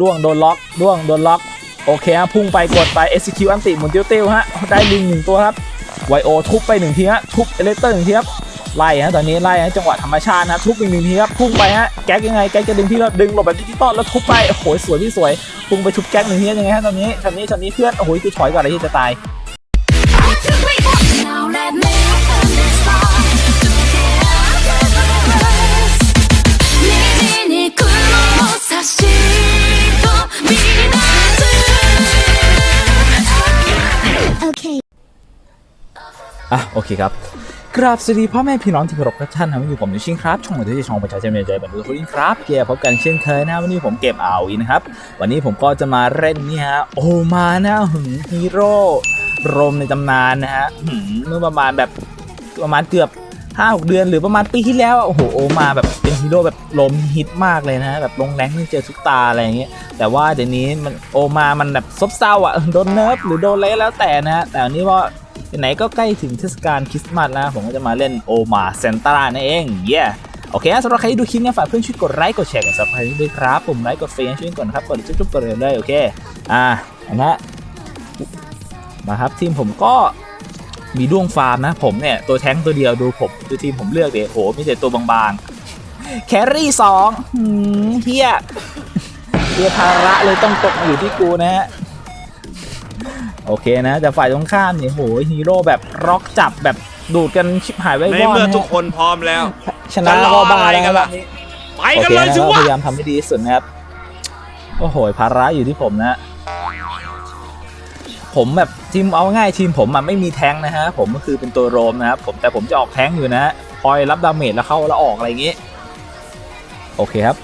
ด้วงโดนล็อกด้วงโดนล็อก โอเคฮะพุ่งไปกดไป execute อันติหมุนติ้วติ้วๆฮะได้ลิงหนึ่งตัวครับไวโอทุบไปหนึ่งทีฮะทุบเอเลเตอร์หนึ่งทีครับไล่ฮะตอนนี้ไล่ฮะจังหวะธรรมชาตินะทุบอีกหนึ่งทีครับพุ่งไปฮะแก๊กยังไงแก๊กจะดึงพี่เราดึงหลบแบบดิจิตอลแล้วทุบไปโอ้โหสวยพี่สวยพุ่งไปทุบแก๊กหนึ่งทียังไงฮะตอนนี้ช็อนนี้ช็อนนี้เพื่อนโอ้โหคือถอยก่อนเลยที่จะตาย อะโอเคครับกราบสวัสดีพ่อแม่พี่น้องที่เคารพทุกท่านนะวันนี้ผมนิชิงครับช่องมือถือช่องประชาชนใจบันทึกทุกท่านครับเกียร์พบกันเช่นเคยนะวันนี้ผมเก็บเอาอีนะครับวันนี้ผมก็จะมาเล่นนี่ฮะโอมานะหึงฮีโร่โรมในตำนานนะฮะหึงเมื่อประมาณแบบประมาณเกือบห้าหกเดือนหรือประมาณปีที่แล้วโอ้โหโอมาแบบเป็นฮีโร่แบบโรมฮิตมากเลยนะแบบลงแรงนี่เจอทุกตาอะไรอย่างเงี้ยแต่ว่าเดี๋ยวนี้มันโอมามันแบบซบเซาอะโดนเนิร์ฟหรือโดนอะไรแล้วแต่นะแต่อันนี้ว่า ไหนก็ใกล้ถึงเทศกาลคริสต์มาสแล้ว ผมก็จะมาเล่นโอมาเซนตานั่นเอง เย้โอเคสำหรับใครที่ดูคลิปเนี้ฝากเพื่อนช่วยกดไลค์กดแชร์กดซับสไครต์ด้วยครับผมไลค์กดเฟซช่วยก่อนครับกดจุ๊บๆกดเลยเลยโอเคอ่าอันนะมาครับทีมผมก็มีด้วงฟาร์มนะผมเนี่ย ตัวแท้งตัวเดียวดูผมดูทีมผมเลือกเดี๋ยวโหมีแต่ตัวบางๆแครี่สองเฮียเฮียภาระเลยต้องตกมาอยู่ที่กูนะฮะ โอเคนะแต่ฝ่ายตรงข้ามเนี่ยโหฮีโร่แบบร็อกจับแบบดูดกันชิบหายไว้ในวอดเมื่อนะทุกคนพร้อมแล้วชนะจะรอก็บ้าอะไรแล้วกันแบล่ะบนี้ไปโอกันเคเลยนะสิก็วะพยายามทำให้ดีที่สุดนะครับโอ้โหภาระอยู่ที่ผมนะ ผมแบบทีมเอาง่ายทีมผมอะไม่มีแท้งนะฮะผมก็คือเป็นตัวโรมนะครับผมแต่ผมจะออกแท้งอยู่นะคอยรับดาเมจแล้วเข้าแล้วออกอะไรอย่างงี้ โอเคครับ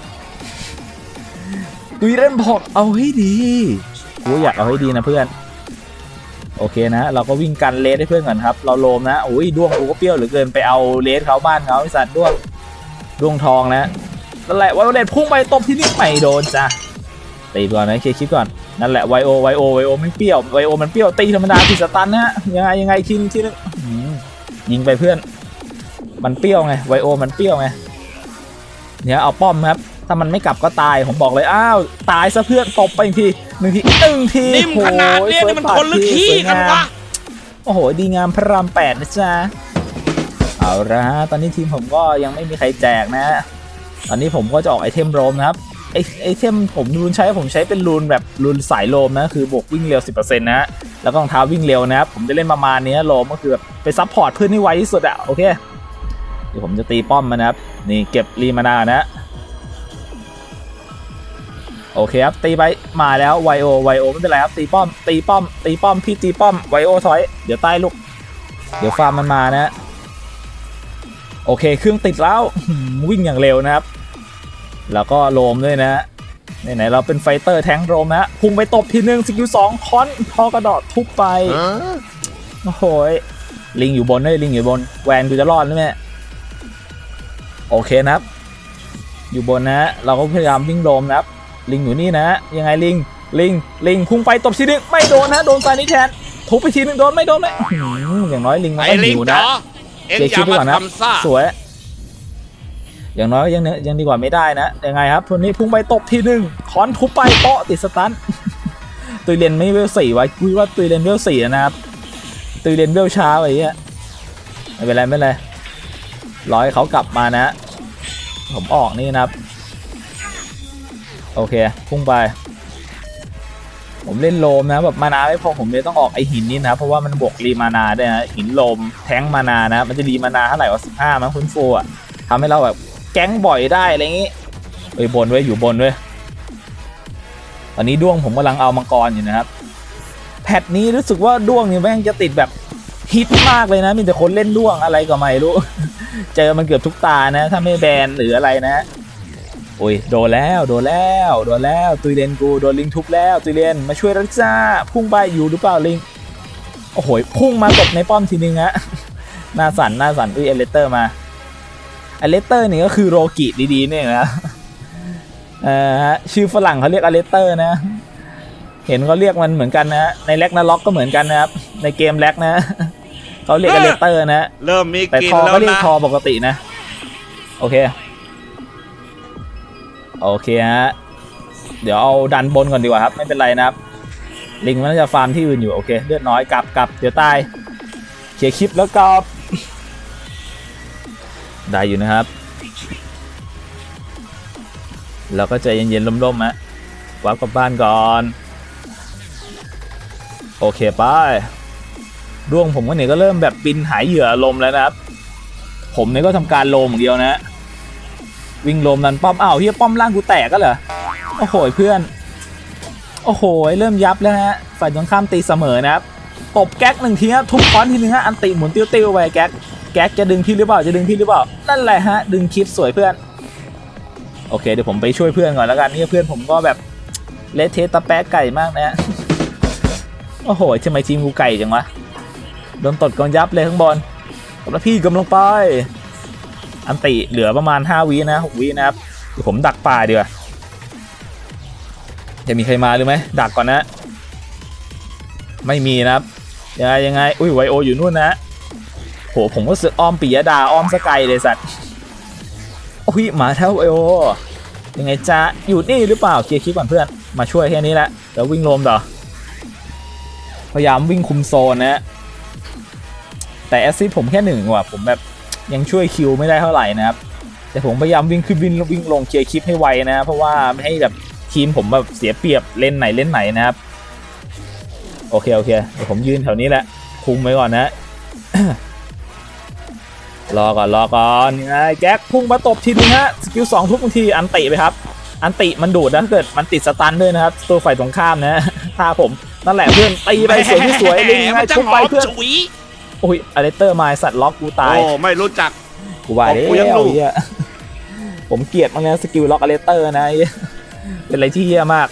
ดุยเล่นพอกเอาให้ดีกูอยากเอาให้ดีนะเพื่อน โอเคนะ เราก็วิ่งกันเลสให้เพื่อนก่อนครับ เราโลมนะโอ้ยด้วงกูก็เปรี้ยวเหลือเกินไปเอาเลสเขาบ้านเขาไอสัตว์ด้วงด้วงทองนะนั่นแหละไวโอเลตพุ่งไปตบที่นี่ไม่โดนจ้ะตีก่อนนะเคลียร์คลิปก่อนนั่นแหละไวโอไวโอไวโอไม่เปรี้ยวไวโอมันเปรี้ยวตีธรรมดาผิดสตันนะฮะยังไงยังไงทีนึงที่นึงยิงไปเพื่อน มันเปรี้ยวไงไวโอมันเปรี้ยวไงเนี่ยเอาป้อมครับถ้ามันไม่กลับก็ตายผมบอกเลยอ้าวตายซะเพื่อนตบไปอีกที หนึ่งทีหนึ่งทีนิ่มขนาดเนี้ยนี่มันคนหรือขี้กันวะโอ้โห ดีงามพระรามแปดนะจ๊ะ เอาละฮะ ตอนนี้ทีมผมก็ยังไม่มีใครแจกนะ ตอนนี้ผมก็จะออกไอเทมโรมนะครับ ไอไอเทมผมรูนใช้ผมใช้เป็นรูนแบบรูนสายโลมนะ คือบวกวิ่งเร็ว 10%นะฮะ แล้วก็รองเท้าวิ่งเร็วนะครับ ผมจะเล่นประมาณนี้โลมก็คือแบบไปซับพอร์ตเพื่อนให้ไวที่สุดอะโอเค เดี๋ยวผมจะตีป้อมมันนะครับ นี่เก็บรีมานานะ โอเคครับตีไปมาแล้วไวโอไวโอไม่เป็นไรครับตีป้อมตีป้อมตีป้อมพี่ตีป้อมไวโอถอยเดี๋ยวใต้ลูก เดี๋ยวฟาร์มมันมานะโอเคเครื่องติดแล้ววิ่งอย่างเร็วนะครับ แล้วก็โลมด้วยนะไหนๆเราเป็นไฟเตอร์แทงโรมนะพุ่งไปตบทีหนึ่งสกิลสองคอนพอกระโดดทุบไปโอ้โหยลิงอยู่บนด้วยลิงอยู่บนแวนกูจะรอดไหมโอเคนะครับ อยู่บนนะ เราก็พยายามวิ่งโลมนะครับ ลิงอยู่นี่นะยังไงลิงลิงลิงพุ่งไปตบทีนึงไม่โดนนะโดนซานิแทนทุบไปทีนึงโดนไม่โดนเลยอื้อหืออย่างน้อยลิงมันไอ้ก็ลิหิงวจ๋นะอเอ็งเช็คอคลิย่าปไปมาก่อนนะทำซ่าสวย อย่างน้อยยังเนอะยังดีกว่าไม่ได้นะยังไงครับคนนี้พุ่งไปตบทีหนึ่งคอนทุบไปเปาะติดสตันตุยเรียนไม่เวลสี่ไว้คุยว่าตุยเรียนเวลสี่นะครับตุยเรียนเวลช้าอะไรเงี้ยไม่เป็นไรไม่เป็นไรร้อยเขากลับมานะ ผมออกนี่นะครับ โอเค พุ่งไป ผมเล่นโลมนะแบบมานาไม่พอผมเลยต้องออกไอหินนี่นะ เพราะว่ามันบวกรีมานาด้วยนะหินโลมแทงมานานะ มันจะรีมานาเท่าไหร่ว่าสิบห้ามั้งคุณฟูอะทำให้เราแบบแก๊งบ่อยได้อะไรอย่างงี้เอ้ยบนไว้ยอยู่บนไว้ยตอนนี้ด้วงผมกำลังเอามังกรอยู่นะครับ แพทนี้รู้สึกว่าด้วงนี่แม่งจะติดแบบฮิตมากเลยนะ มีแต่คนเล่นด้วงอะไรก็ไม่รู้ เจอมันเกือบทุกตานะ ถ้าไม่แบนหรืออะไรนะ โอ้ยโดนแล้วโดนแล้วโดนแล้วตุยเลนกูโดนลิงทุบแล้วตุยเลนมาช่วยรักจ้าพุ่งไปอยู่หรือเปล่าลิงโอ้โหพุ่งมาตบในป้อมทีนึงฮะหน้าสั่นหน้าสั่นอุ้ยเอเลเตอร์มาเอเลเตอร์นี่ก็คือโรกิดีๆเนี่ยนะเอ่อฮะชื่อฝรั่งเขาเรียกอเลเตอร์นะ เห็นเขาเรียกมันเหมือนกันนะในแล็กนาล็อกก็เหมือนกันนะครับในเกมแล็กนะเขาเรียกอเลเตอร์นะเริ่มมีแต่กินทอแล้วก็เรียกนะทอปกตินะ โอเค โอเคฮะ เดี๋ยวเอาดันบนก่อนดีกว่าครับ ไม่เป็นไรนะครับ ลิงมันน่าจะฟาร์มที่อื่นอยู่ โอเค เลือดน้อยกลับกลับเดี๋ยวตายเคลียร์คลิปแล้วกลับ ได้อยู่นะครับแล้วก็ใจเย็นๆล่มๆฮะวับกลับบ้านก่อน โอเคไปดวงผมก็เนี่ยก็เริ่มแบบบินหายเหยื่อลมแล้วนะครับ ผมเนี่ยก็ทำการโลมอย่างเดียวนะ วิ่งลมนันป้อมอ้าวเฮียป้อมล่างกูแตกก็เหรอโอ้โหเพื่อน โอ้โหเริ่มยับแล้วฮะฝ่ายตรงข้ามตีเสมอนะครับตบแก๊กหนึ่งทีฮะทุบค้อนทีนึงฮะอันติหมุนติ้วๆไปแก๊กแก๊กจะดึงพี่หรือเปล่าจะดึงพี่หรือเปล่านั่นแหละฮะดึงคลิปสวยเพื่อนโอเคเดี๋ยวผมไปช่วยเพื่อนก่อนแล้วกันนี่เพื่อนผมก็แบบเละเทะตะแป๊ะไก่มากนะฮะโอ้โหทำไมทีมกูไก่จังวะโดนตดกองยับเลยข้างบนแล้วพี่กำลังไป อันติเหลือประมาณ 5วินะ6วินะครับผมดักป่าดีกว่าจะมีใครมาหรือไหมดักก่อนนะ ไม่มีนะครับยังไงยังไงอุ้ยไวโออยู่นู่นนะโหผมก็สึกอ้อมปิยดาอ้อมสกายเลยสัตว์โอ้ยมาเท่าไวโอยังไงจะอยู่นี่หรือเปล่าเคลียร์คลิปก่อนเพื่อนมาช่วยแค่นี้แหละแล้ววิ่งลมต่อพยายามวิ่งคุมโซนนะแต่แอสซิสผมแค่หนึ่งว่ะผมแบบ ยังช่วยคิวไม่ได้เท่าไหร่นะครับแต่ผมพยายามวิ่งขึ้นวิ่งวิ่งลงเคลียร์คลิปให้ไวนะ เพราะว่าไม่ให้แบบทีมผมแบบเสียเปรียบเล่นไหนเล่นไหนนะครับ โอเคโอเคเดี๋ยวผมยืนแถวนี้แหละ คุมไว้ก่อนนะ รอก่อนรอก่อนยังไงแก๊กพุ่งมาตบทีนึงฮะสกิลสองทุกทีอันติไปครับ อันติมันดูดนะถ้าเกิดมันติดสตันด้วยนะครับ ตัวฝ่ายตรงข้ามนะถ้าผมนั่นแหละเพื่อนตีไปสวยที่สวยลิงยังไงมันจะทุบหไปอมเพื่อน ฉุยโอ้ยอเลสเตอร์มาสัตว์ล็อกกูตายโอ้ไม่รู้จักกูว่าบอกกูยังแล้วรู้เหี้ยผมเกลียดมันแล้วสกิลล็อกอเลสเตอร์นะเหี้ยเป็นอะไรที่เหี้ยมาก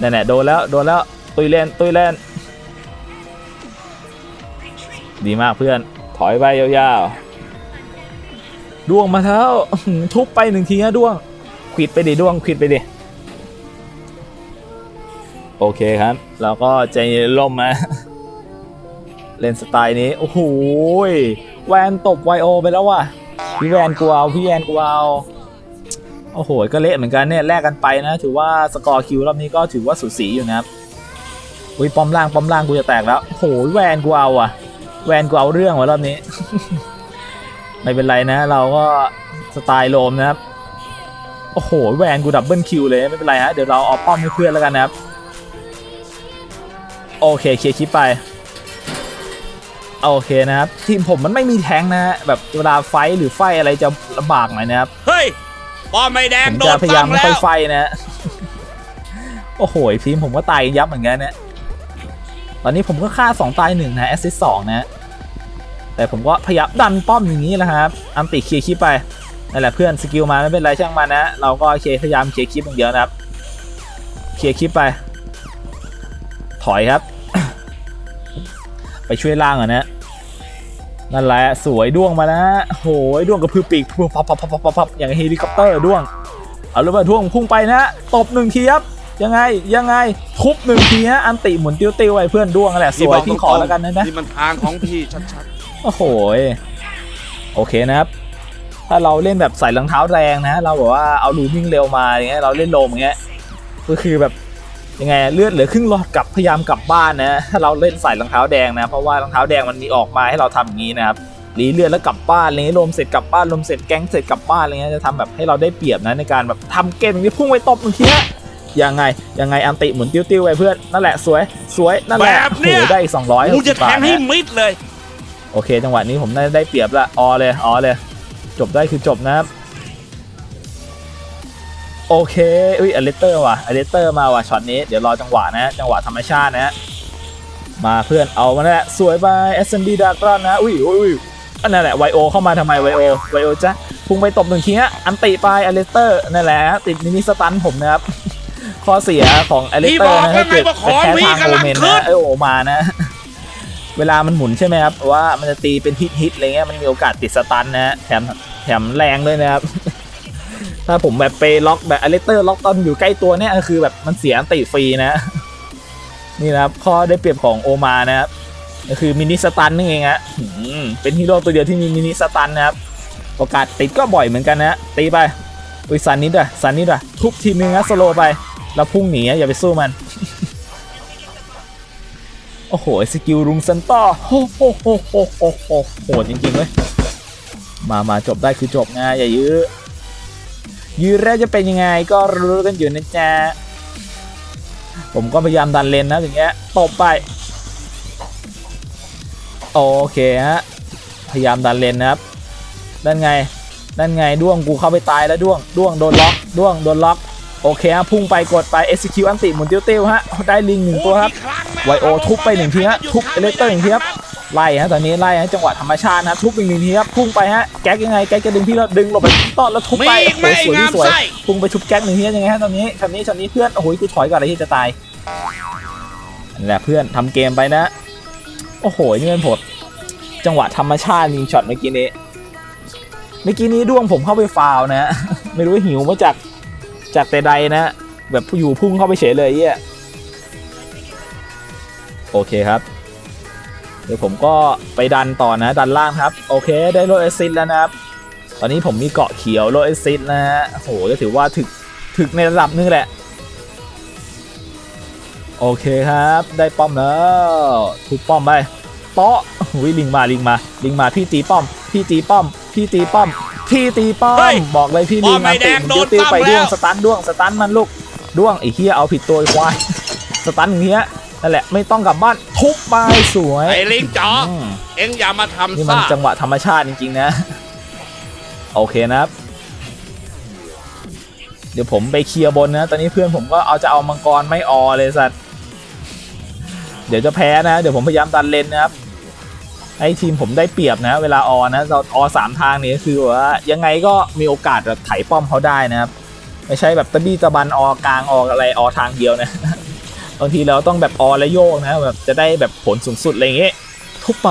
นั่นแหละโดนแล้วโดนแล้วตุยเล่นตุยเล่นดีมากเพื่อนถอยไปยาวๆดวงมาแล้วอื้อหือทุบไปหนึ่งทีนะดวงควิดไปดิดวงควิดไปดิโอเคครับเราก็ใจเย็นล่มนะ เล่นสไตล์นี้ โอ้โหแวนตบไวโอไปแล้วว่ะ พี่แวนกูเอาพี่แวนกูเอาโอ้โห ก็เละเหมือนกันเนี่ยแลกกันไปนะ ถือว่าสกอร์คิวรอบนี้ก็ถือว่าสุดสีอยู่นะครับอุ้ยปอมล่างปอมล่างกูจะแตกแล้วโอ้โหแวนกูเอาอะ แวนกูเอาเรื่องว่ะรอบนี้ ไม่เป็นไรนะ เราก็สไตล์โลมนะครับโอ้โหแวนกูดับเบิลคิวเลยไม่เป็นไรฮะเดี๋ยวเราเอาป้อมให้เพื่อนแล้วกันนะครับ โอเคเคลียร์คลิปไป โอเคนะครับ ทีมผมมันไม่มีแทงค์นะฮะแบบเวลาไฟท์หรือไฟท์อะไรจะลำบากหน่อยนะครับเฮ้ยป้อมไม่แดผงมโดจะนพยายาตั้มงไม่แล้ค่อยวไฟท์นะโอ้โหทีมผมก็ตายยับเหมือนกันนะตอนนี้ผมก็ฆ่า2ตาย1นะแอสซิสสองนะ แต่ผมก็พยายามดันป้อมอย่างนี้แหละครับอัมติเคลียร์คลิปไปนั่นแหละเพื่อนสกิลมาไม่เป็นไรช่างมันนะเราก็เคลียร์พยายามเคลียร์คลิปอย่างเดียวนะครับเคลียร์คลิปไป ถอยครับ ไปช่วยล่างก่อนนะ นั่นแหละสวยด้วงมานะโหยด้วงกระพือปีกพับพับพับพับพับพับอย่างเฮลิคอปเตอร์ด้วง เอาเลยว่าด้วงพุ่งไปนะตบหนึ่งทีครับยังไงยังไงทุบหนึ่งทีฮะอันติหมุนติ้วติ้วๆไว้เพื่อนด้วงนั่นแหละสวยพี่ขอแล้วกันนะนะนี่มันทางของพี่ชัดโอ้โหยโอเคนะครับ ถ้าเราเล่นแบบใส่รองเท้าแรงนะ เราแบบว่าเอาลูมิ่งเร็วมาอย่างเงี้ยเราเล่นโลมอย่างเงี้ยก็คือแบบ ยังไงเลือดเหลือครึ่งหลอดกลับพยายามกลับบ้านนะถ้าเราเล่นใส่รองเท้าแดงนะเพราะว่ารองเท้าแดงมันมีออกมาให้เราทำอย่างนี้นะครับรีเลือดแล้วกลับบ้านอะไรเงี้ยลมเสร็จกลับบ้านลมเสร็จแก๊งเสร็จกลับบ้านอะไรเงี้ยจะทำแบบให้เราได้เปรียบนะในการแบบทำเกมอย่างนี้พุ่งไปตบหนึ่งทีฮะยังไงยังไงอันติหมุนติ้วๆไปเพื่อนนั่นแหละสวยสวยนั่นแหละโอ้โหได้อีกสองร้อยๆกูจะแทงให้มิดเลย โอเค จังหวะนี้ผมได้ได้เปรียบละออเลยออเลย จบได้คือจบนะครับ โอเค อุ้ยอเลสเตอร์ว่ะอเลสเตอร์มาว่ะช็อตนี้ เดี๋ยวรอจังหวะนะ จังหวะธรรมชาตินะ มาเพื่อนเอามาแล้วแหละสวยไป SMD ดากรอนนะ อุ้ยอุ้ยอุ้ยอันนั่นแหละไวโอเข้ามาทำไมไวโอไวโอจ้ะพุ่งไปตบหนึ่งทีฮะอันติไปอเลสเตอร์นั่นแหละติดมินิสตันผมนะครับข้อเสียของอเลสเตอร์นะถ้าเกิดไปแพ้ทางโอเมนนะเออโอมานะ เวลามันหมุนใช่ไหมครับว่ามันจะตีเป็นฮิตฮิตๆอะไรเงี้ยมันมีโอกาสติดสตันนะฮะแถมแถมแรงด้วยนะครับ ถ้าผมแบบไปล็อกแบบอเลสเตอร์ล็อกตอนอยู่ใกล้ตัวเนี่ยคือแบบมันเสียติฟรีนะ นี่นะครับ ข้อได้เปรียบของโอมานะครับก็คือมินิสตันนี่เองฮะเป็นฮีโร่ตัวเดียวที่มีมินิสตันนะครับโอกาสติดก็บ่อยเหมือนกันนะตีไปอุ้ยซันนิดอะซันนิดอะทุบทีนึงนะสโลไป แล้วพุ่งหนีอะอย่าไปสู้มัน โอ้โหสกิลรุงซันต้าโอ้โหโหโหโหโหโหดจริงๆเลยมามาจบได้คือจบไงอย่ายื้อ ยื้อแล้วจะเป็นยังไงก็รู้กันอยู่นะจ๊ะ ผมก็พยายามดันเลนนะอย่างเงี้ยตบไป โอเคฮะ พยายามดันเลนนะครับด้านไงด้านไงด้วงกูเข้าไปตายแล้วด้วงด้วงโดนล็อกด้วงโดนล็อกโอเคฮะพุ่งไปกดไป execute อันติหมุนติ้วติ้วๆฮะได้ลิงหนึ่งตัวครับไวโอทุบไปหนึ่งทีฮะทุบเอเลเตอร์หนึ่งทีครับ ไล่ฮะตอนนี้ไล่ฮะจังหวะธรรมชาตินะทุบอีกหนึ่งทีครับพุ่งไปฮะแก๊กยังไงแก๊กจะดึงพี่แล้วดึงหลบไปต้อนแล้วทุบมีไปอีกไหมโอ้โหสวยงาที่มสวยไส้พุ่งไปทุบแก๊กหนึ่งทียังไงฮะตอนนี้ช็อตนี้ช็อตนี้เพื่อนโอ้โหกูถอยก่อนอะไรที่จะตายนั่นแหละเพื่อนทำเกมไปนะ โอ้โหนี่มันผดจังหวะธรรมชาติยิงช็อตเมื่อกี้นี้เมื่อกี้นี้ด้วงผมเข้าไปฟาวล์นะไม่รู้ว่าหิวมาจากจากแต่ใดนะ แบบผู้อยู่พุ่งเข้าไปเฉยเลยเยี่ยโอเคครับเดี๋ยวผมก็ไปดันต่อนะ ดันล่างครับ โอเคได้โลเอซิสแล้วนะครับ ตอนนี้ผมมีเกาะเขียวโลเอซิสนะฮะโอ้โหก็ถือว่าถึกถึกในระดับหนึงแหละ โอเคครับ ได้ป้อมแล้วทุบป้อมไปเปาะหุยลิงมาลิงมา ลิงมาพี่ตีป้อม พี่ตีป้อม พี่ตีป้อม พี่ตีป้อเฮ้มยบอกเลยพี่ป้ลิองมไม่มาแดงโดนติ้วปั้มไปด้วงแล้วสตันด้วงสตันมันลูกด้วงไอ้เฮียเอาผิดตัวไอ้ควายสตันอย่างเงี้ย นั่นแหละไม่ต้องกลับบ้านทุบไปสวยไอ้ลิงจ๋ออืมเอ็งอย่ามาทำนี่มันซ่าจังหวะธรรมชาติจริงๆนะ โอเคนะครับ เดี๋ยวผมไปเคลียร์บนนะ ตอนนี้เพื่อนผมก็เอาจะเอามังกรไม่ออเลยสัตว์ เดี๋ยวจะแพ้นะ เดี๋ยวผมพยายามดันเลนนะครับให้ทีมผมได้เปรียบนะ เวลาออนะเราออสามทางนี้คือว่ายังไงก็มีโอกาสแบบไถป้อมเขาได้นะครับ ไม่ใช่แบบตะบี้ตะบันออกลางออกอะไรออทางเดียวนะ บางทีเราต้องแบบออและโยกนะแบบจะได้แบบผลสูงสุดอะไรอย่างเงี้ยทุบไป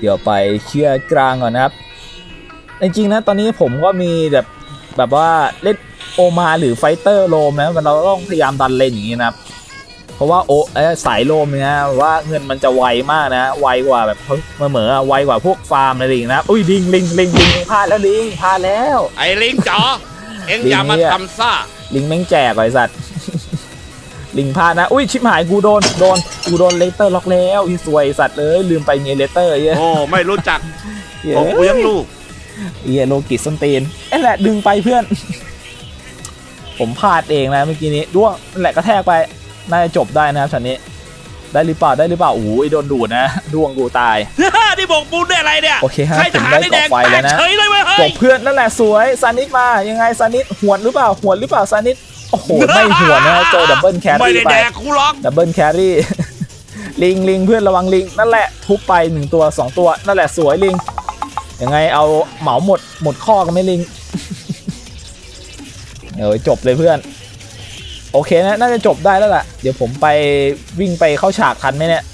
เดี๋ยวไปเคลียร์กลางก่อนนะครับ จริงๆนะตอนนี้ผมก็มีแบบแบบว่าเล่นโอมาหรือไฟเตอร์โลมนะเราต้องพยายามดันเลนอย่างนี้นะครับ เพราะว่าโอเอ้ยสายโลมเนี่ยนะว่าเงินมันจะไวมากนะ ไวกว่าแบบเมื่อเหมือไวกว่าพวกฟาร์มอะไรอย่างนี้นะอุ้ยลิงลิงลิงลิงพลาดแล้วลิงพลาดแล้ว ไอ้ลิงจ๋อเอ็งอย่ามาทำซ่า ลิงแม่งแจกไอ้สัตว์ ลิงพลาดนะ อุ้ยชิบหายกูโดน โดน กูโดนเลเตอร์ล็อกแล้วอีสวยสัตว์เลย ลืมไปมีเลเตอร์เหี้ยโอ้ไม่รู้จักเหี้ยโอ้กูยังลูกเหี้ยโลกิสส้นตีนเอ้แหละดึงไปเพื่อน ผมพลาดเองนะเมื่อกี้นี้ด้วงนั่นแหละกระแทกไป น่าจะจบได้นะครับช็อตนี้ ได้หรือเปล่าได้หรือเปล่าโอ้ยโดนดูดนะด้วงกูตายที่บอกปูนได้อะไรเนี่ยโอเคฮะใครผทมหารได้ได้แดงเกาะไฟแล้วนะเฉยเลยเว้ยจเฮ้ยบเพื่อนนั่นแหละสวยซานิดมายังไงซานิดหวนหรือเปล่าหวนหรือเปล่าซานิดโอ้โหไม่หวนนะเจอดับเบิลแคไม่รี่ได้ไปแดกกูหรอกดับเบิลแครี่ลิงลิงเพื่อนระวังลิงนั่นแหละทุบไปหนึ่งตัวสองตัวนั่นแหละสวยลิงยังไงเอาเหมาหมดหมดข้อกันไหม่ลิงเดี๋ยวจบเลยเพื่อน โอเคนะ น่าจะจบได้แล้วล่ะ เดี๋ยวผมไปวิ่งไปเข้าฉากทันไหมเนี่ย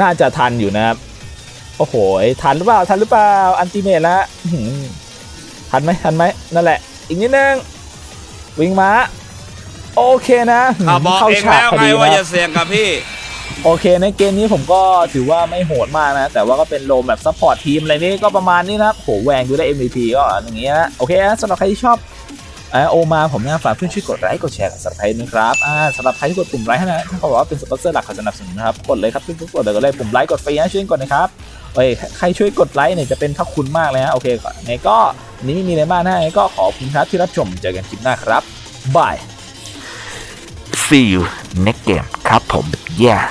น่าจะทันอยู่นะครับ โอ้โห ทันหรือเปล่า ทันหรือเปล่า อันติเมตแล้วอื้อหือทันไหมทันไหม นั่นแหละ อีกนิดนึง วิ่งมา โอเคนะข้าบอกเข้าเองฉากแล้วพอไงดีว่านะอย่าเสี่ยงกับพี่ โอเคในเกมนี้ผมก็ถือว่าไม่โหดมากนะ แต่ว่าก็เป็นโลมแบบซัพพอร์ตทีมอะไรนี้ก็ประมาณนี้นะครับโหแหวงดูได้ MVP ก็อย่างเงี้ยนะ โอเคนะสำหรับใครที่ชอบเอ่โอมาผมนะฝากเพื่อนช่วยกดไลค์กดแชร์กับสับไครต์นะครับอ่าสำหรับใครที่กดปุ่มไลค์ให้นะถ้าเขาบอกว่าเป็นสปอนเซอร์หลักเขาสนับสนุนนะครับกดเลยครับทุกๆกดเลยก็เลยปุ่มไลค์กดฟรีนะช่วยกดนะครับเอ้ยใครช่วยกดไลค์เนี่ยจะเป็นพระคุณมากเลยนะโอเคก่อนไงก็นนี้ไม่มีอะไรมากนะไงก็ขอบคุณครับที่รับชมเจอกันคลิปหน้าครับบาย See you next game ครับผม yeah